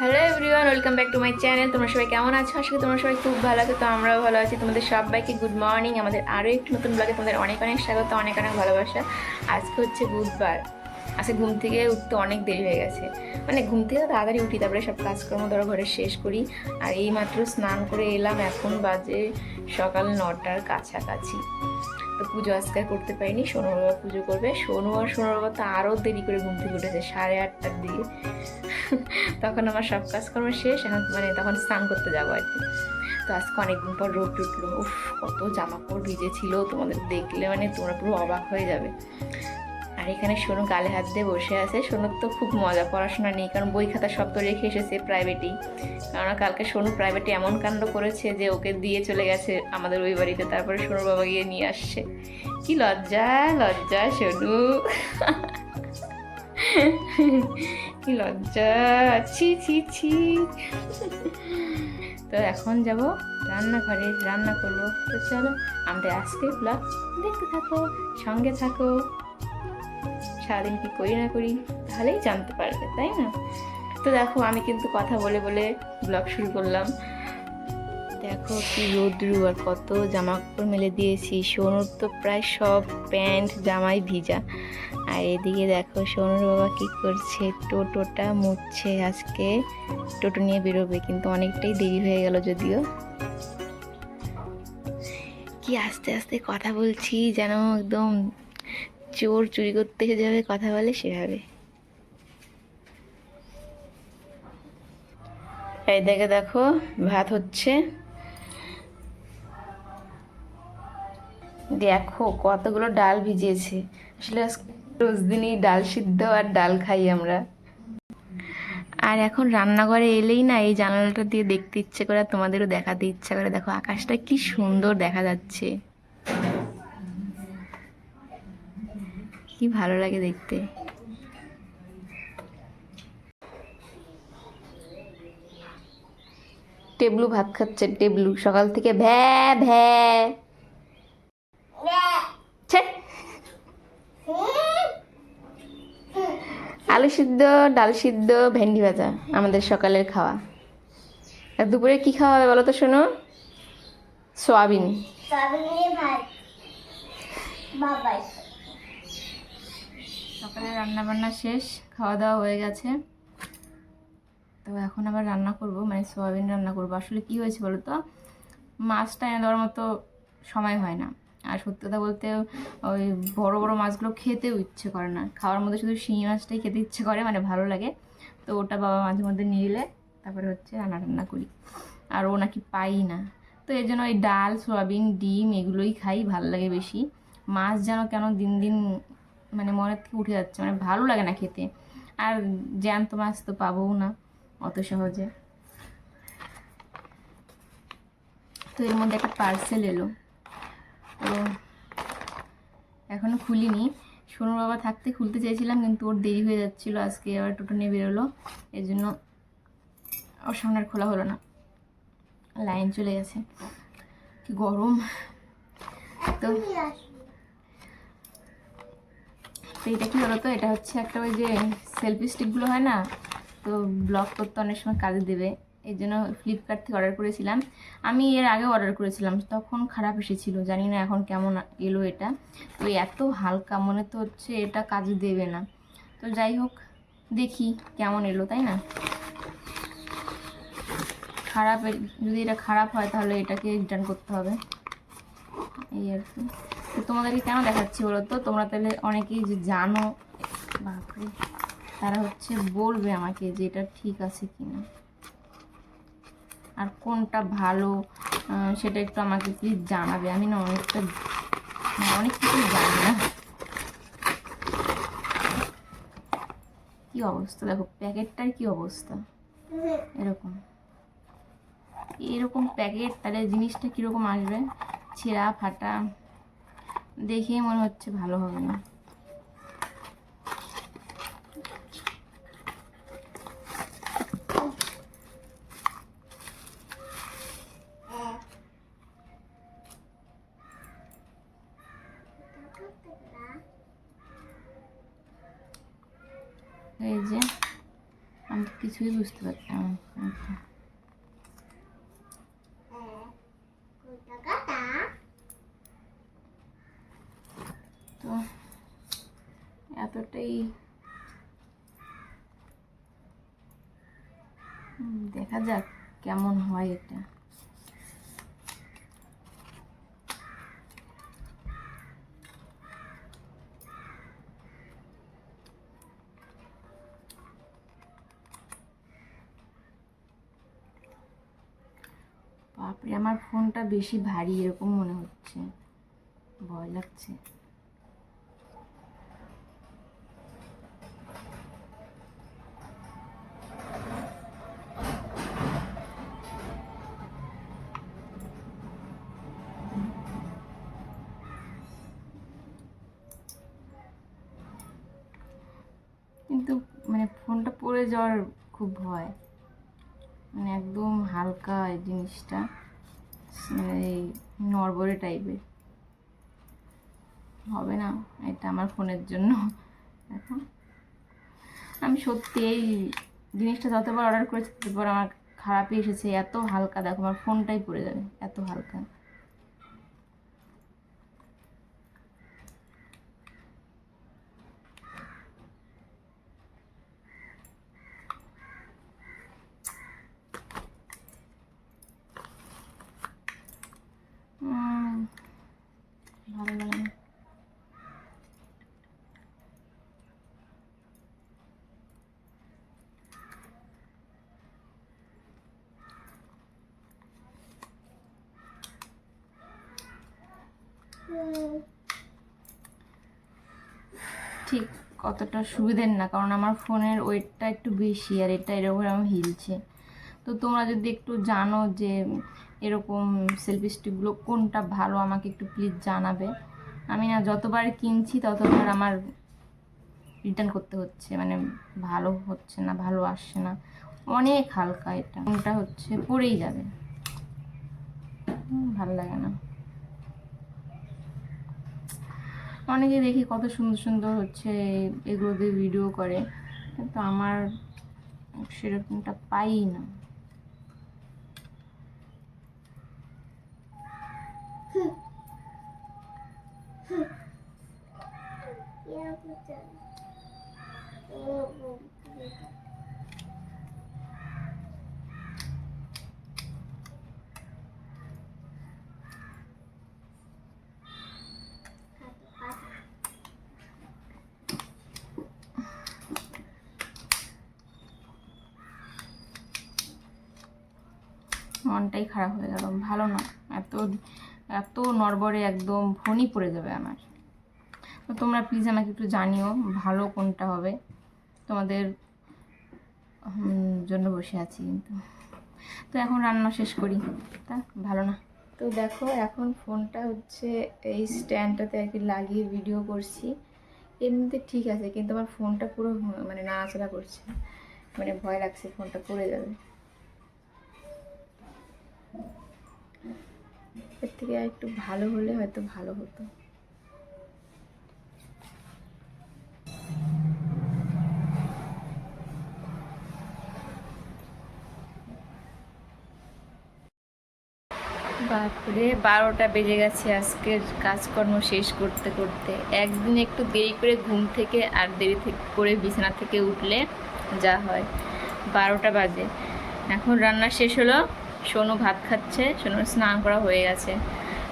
Hello everyone welcome back to my channel তোমরা সবাই কেমন আছো? আশা করি তোমরা সবাই খুব ভালো আছো। তো আমরাও ভালো আছি। তোমাদের সবাইকে গুড মর্নিং আমাদের আরও একটু নতুন ব্লগে তোমাদের অনেক অনেক স্বাগত, অনেক অনেক ভালোবাসা। আজকে হচ্ছে বুধবার। আজকে ঘুম থেকে উঠতে অনেক দেরি হয়ে গেছে। মানে ঘুম থেকে তাড়াতাড়ি উঠি, তারপরে সব কাজকর্ম ধরো ঘরে শেষ করি। আর এই মাত্র স্নান করে এলাম, এখন বাজে সকাল নটার কাছাকাছি। তো পুজো আজকে করতে পারিনি সোনু বাবা পুজো করবে। সোনু আর সোনু বাবা তো আরও দেরি করে ঘুম থেকে উঠেছে, সাড়ে আটটার দিকে। তখন আমার সব কাজকর্ম শেষ, এখন মানে তখন স্নান করতে যাব আর কি। তো আজকে অনেকদিন পর রোদ উঠল, উফ, কত জামা কাপড় ভিজে ছিল তোমাদের দেখলে মানে তোমরা পুরো অবাক হয়ে যাবে। এখানে সোনু গালে হাত দিয়ে বসে আছে। সোনুর তো খুব মজা, পড়াশোনা নেই, কারণ বই খাতা সব তো রেখে এসেছে প্রাইভেটেই কারণ কালকে সোনু প্রাইভেটে এমন কাণ্ড করেছে যে ওকে দিয়ে চলে গেছে আমাদের ওই বাড়িতে, তারপরে সোনুর বাবা গিয়ে নিয়ে আসছে। কি লজ্জা লজ্জা সোনু কি লজ্জা, ছি ছি ছি। তো এখন যাব রান্নাঘরে, রান্না করব। তো চলো, আমাদের আজকে ব্লগ দেখতে থাকো, সঙ্গে থাকো। সারাদিন কি করি না করি, তাহলেই জানতে পারবে, তাই না? তো দেখো, আমি কিন্তু কথা বলে বলে ব্লগ শুরু করলাম। দেখো কি রোদ্রু আর কত জামা কাপড় মেলে দিয়েছি। সোনুর তো প্রায় সব প্যান্ট, জামাই ভিজা। আর এদিকে দেখো, সোনুর বাবা কি করছে? টোটোটা মুছছে। আজকে টোটো নিয়ে বেরোবে, কিন্তু অনেকটাই দেরি হয়ে গেল যদিও। কি আস্তে আস্তে কথা বলছি, যেন একদম চোর চুরি করতে যেভাবে কথা বলে, সেভাবে। এই দেখে দেখো, ভাত হচ্ছে। দেখো কতগুলো ডাল ভিজিয়েছে। আসলে রোজ দিনই ডাল সিদ্ধ আর ডাল খাই আমরা। আর এখন রান্নাঘরে এলেই না, এই জানালাটা দিয়ে দেখতে ইচ্ছে করে তোমাদেরও দেখাতে ইচ্ছা করে। দেখো আকাশটা কি সুন্দর দেখা যাচ্ছে। কি ভালো লাগে দেখতে। টেবলু ভাত খাচ্ছে টেবলু। সকাল থেকে ভ্যা ভ্যা। আলু সিদ্ধ ডাল সিদ্ধ ভেন্ডি ভাজা আমাদের সকালের খাওয়া। আর দুপুরে কি খাওয়া হবে বলো তো শোনো? সোয়াবিন। সয়াবিনের ভাত। বাবাই। সকালে রান্না বান্না শেষ খাওয়া দাওয়া হয়ে গেছে। তো এখন আবার রান্না করব মানে সোয়াবিন রান্না করব। আসলে কি হয়েছে বলো তো মাছটা এনে দেওয়ার মতো সময় হয় না। আর সত্যি কথা বলতে ওই বড় বড় মাছগুলো খেতেও ইচ্ছে করে না। খাওয়ার মধ্যে শুধু শিঙি মাছটাই খেতে ইচ্ছে করে মানে ভালো লাগে। তো ওটা বাবা মাঝে মধ্যে নিয়ে এলে, তারপরে হচ্ছে রান্না টান্না করি। আর ও নাকি পাই না। তো এই জন্য ওই ডাল, সোয়াবিন, ডিম এগুলোই খাই, ভালো লাগে বেশি। মাছ যেন কেন দিন দিন মানে মনের থেকে উঠে যাচ্ছে মানে ভালো লাগে না খেতে। আর জ্যান্ত মাছ তো পাবোও না, অত সহজে। তো এর মধ্যে একটা পার্সেল এলো। তো এখনও খুলিনি। সোনুর বাবা থাকতে খুলতে চাইছিলাম কিন্তু ওর দেরি হয়ে যাচ্ছিল। আজকে আবার টোটো নিয়ে বেরোলো। এর জন্য ওর সামনে খোলা হলো না। লাইন চলে গেছে। কি গরম। তো এটা কি বলো তো এটা হচ্ছে একটা ওই যে সেলফি স্টিকগুলো হয় না? তো ব্লগ করতে অনেক সময় কাজে দেবে। এই জন্য ফ্লিপকার্ট থেকে অর্ডার করেছিলাম। আমি এর আগে অর্ডার করেছিলাম। তখন খারাপ এসেছিল। জানি না এখন কেমন এলো এটা। তো এত হালকা, মনে তো হচ্ছে এটা কাজে দেবে না। তো যাই হোক, দেখি কেমন এলো, তাই না? খারাপ যদি এটা খারাপ হয় তাহলে এটাকে রিটার্ন করতে হবে। এই আর কি। তোমাদেরকে কেন দেখাচ্ছি বলো তো? তোমরা তাহলে অনেকেই যে জানো। বাপরে, তারা হচ্ছে বলবে আমাকে যে এটা ঠিক আছে কি না আর কোনটা ভালো সেটা একটু আমাকে প্লিজ জানাবে। আমি না অনেকটা অনেক কিছু জানি না। কি অবস্থা? দেখো, প্যাকেটটার কি অবস্থা? এরকম। এরকম প্যাকেট, তাহলে জিনিসটা কীরকম আসবে? ছেঁড়া, ফাটা। দেখেই মনে হচ্ছে ভালো হবে না। এই যে আমি কিছুই বুঝতে পারতাম না। টাকাটা তো এতটাই হুম, দেখা যাক কেমন হয় এটা। বাপরে, আমার ফোনটা বেশি ভারী, এরকম মনে হচ্ছে। ভয় লাগছে। মানে ফোনটা পড়ে যাওয়ার খুব ভয়। মানে একদম হালকা এই জিনিসটা। মানে এই নড়বড়ে টাইপের। হবে না, এটা আমার ফোনের জন্য। এখন আমি সত্যি এই জিনিসটা যতবার অর্ডার করেছি, ততবার আমার খারাপই এসেছে। এত হালকা, দেখো আমার ফোনটাই পড়ে যাবে, এত হালকা উম, ভালো লাগে না ঠিক কতটা সুবিধের না, কারণ আমার ফোনের ওয়েটটা একটু বেশি আর এটা এরকম হিলছে। তো তোমরা যদি একটু জানো যে এরকম সেলফি স্টিকগুলো কোনটা ভালো, আমাকে একটু প্লিজ জানাবে। আমি না যতবার কিনছি ততবার আমার রিটার্ন করতে হচ্ছে মানে ভালো হচ্ছে না, ভালো আসছে না। অনেক হালকা এটা। কোনটা হচ্ছে পড়েই যাবে। ভালো লাগে না। অনেকে দেখি কত সুন্দর সুন্দর হচ্ছে এগুলো দিয়ে ভিডিও করে, কিন্তু আমার সেরকমটা পাই না। মনটাই খারাপ হয়ে গেল। ভালো না। এত এত নরবরে একদম ফোনই পড়ে যাবে আমার। তো তোমরা প্লিজ আমাকে একটু জানিও ভালো কোনটা হবে। তোমাদের জন্য বসে আছি কিন্তু। তো এখন রান্না শেষ করি। তা ভালো না। তো দেখো এখন ফোনটা হচ্ছে এই স্ট্যান্ডটাতে আর কি লাগিয়ে ভিডিও করছি। এমনিতে ঠিক আছে, কিন্তু আমার ফোনটা পুরো মানে নাড়াচাড়া করছে। মানে ভয় লাগছে ফোনটা পড়ে যাবে। এর থেকে একটু ভালো হলে হয়তো ভালো হতো। বাপরে, বারোটা বেজে গেছে আজকের কাজকর্ম শেষ করতে করতে। একদিন একটু দেরি করে ঘুম থেকে আর দেরি করে বিছানা থেকে উঠলে যা হয়। বারোটা বাজে। এখন রান্না শেষ হলো। সোনু ভাত খাচ্ছে সোনুর স্নান করা হয়ে গেছে।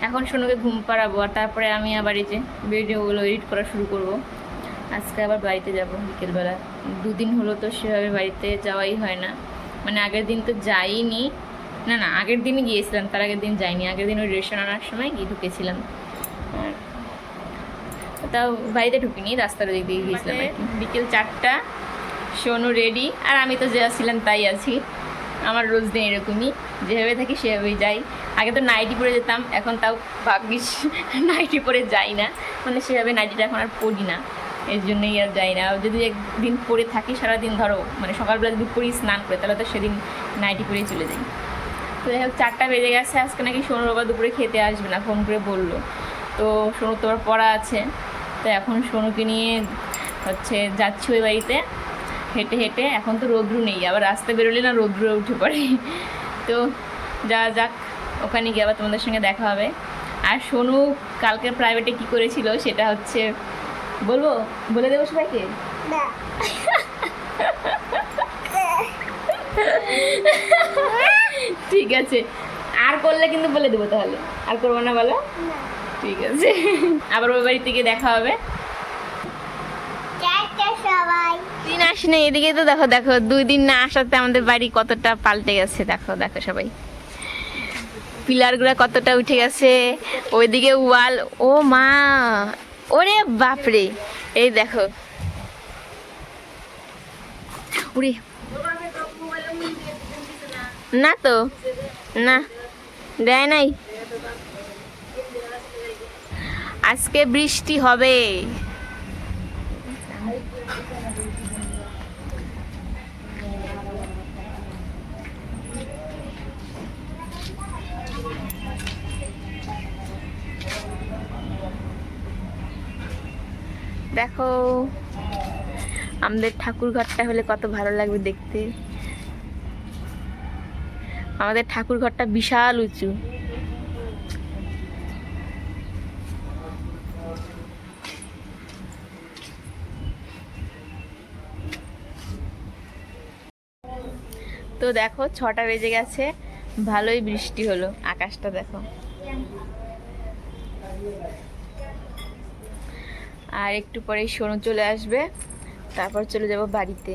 এখন সোনুকে ঘুম পাড়াবো আর তারপরে আমি আবার এই যে ভিডিওগুলো এডিট করা শুরু করব। আজকে আবার বাড়িতে যাব বিকেলবেলা। দুদিন হলো তো সেভাবে বাড়িতে যাওয়াই হয় না। মানে আগের দিন তো যাইনি। না না আগের দিনই গিয়েছিলাম তার আগের দিন যাইনি। আগের দিন ওই রেশন আনার সময় গিয়ে ঢুকেছিলাম। আর তাও বাড়িতে ঢুকিনি রাস্তার দিক দিয়ে গিয়েছিলাম বিকেল চারটা সোনু রেডি আর আমি তো যা ছিলাম তাই আছি। আমার রোজ দিন এরকমই, যেভাবে থাকি সেভাবেই যাই। আগে তো নাইটি পরে যেতাম, এখন তাও ভাগ্যিস নাইটি পরে যাই না। মানে সেভাবে নাইটিটা এখন আর পরি না, এর জন্যই আর যাই না। যদি একদিন পরে থাকি সারাদিন, ধরো মানে সকালবেলা যদি পরি স্নান করে, তাহলে তো সেদিন নাইটি পরেই চলে যাই। তো যাই হোক, চারটা বেজে গেছে, আজকে নাকি সোনু বাবা দুপুরে খেতে আসবে না, ফোন করে বলল। তো সোনু তো আবার পড়া আছে, তো এখন সোনুকে নিয়ে হচ্ছে যাচ্ছি ওই বাড়িতে। হেঁটে হেঁটে এখন তো রৌদ্র নেই আবার রাস্তা বেরোলে না রৌদ্র উঠে পড়ে। তো যা যাক ওখানে গিয়ে আবার তোমাদের সঙ্গে দেখা হবে। আর সোনু কালকে প্রাইভেটে কি করেছিল সেটা হচ্ছে বলব? বলে দেবো সবাইকে? ঠিক আছে। আর করলে কিন্তু বলে দেবো তাহলে। আর করব না বলো? ঠিক আছে। আবার ওই বাড়ি থেকে দেখা হবে চারটে সবাই দিন আসিনি এদিকে তো দেখো দেখো, দুই দিন না আসাতে আমাদের বাড়ি কতটা পাল্টে গেছে, দেখো দেখো সবাই। পিলারগুলো কতটা উঠে গেছে, ওইদিকে ওয়াল, ও মা, ওরে বাপরে, এই দেখো। উড়ে। না তো, না, দেয় নাই। আজকে বৃষ্টি হবে। দেখো আমাদের ঠাকুর ঘরটা হলে কত ভালো লাগবে দেখতে। আমাদের ঠাকুর ঘরটা বিশাল উঁচু। তো দেখো, ছটা বেজে গেছে। ভালোই বৃষ্টি হলো, আকাশটা দেখো। আর একটু পরেই সোনু চলে আসবে, তারপর চলে যাব বাড়িতে।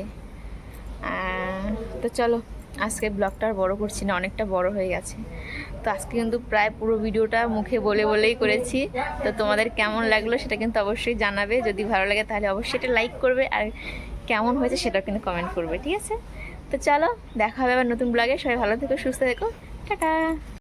তো চলো আজকে ব্লগটা আর বড় করছি না, অনেকটা বড় হয়ে গেছে। তো আজকে কিন্তু প্রায় পুরো ভিডিওটা মুখে বলে বলেই করেছি। তো তোমাদের কেমন লাগল সেটা কিন্তু অবশ্যই জানাবে। যদি ভালো লাগে তাহলে অবশ্যই এটা লাইক করবে, আর কেমন হয়েছে সেটাও কিন্তু কমেন্ট করবে, ঠিক আছে? তো চলো দেখা হবে আবার নতুন ব্লগে সবাই ভালো থেকো সুস্থ থেকো। টাটা।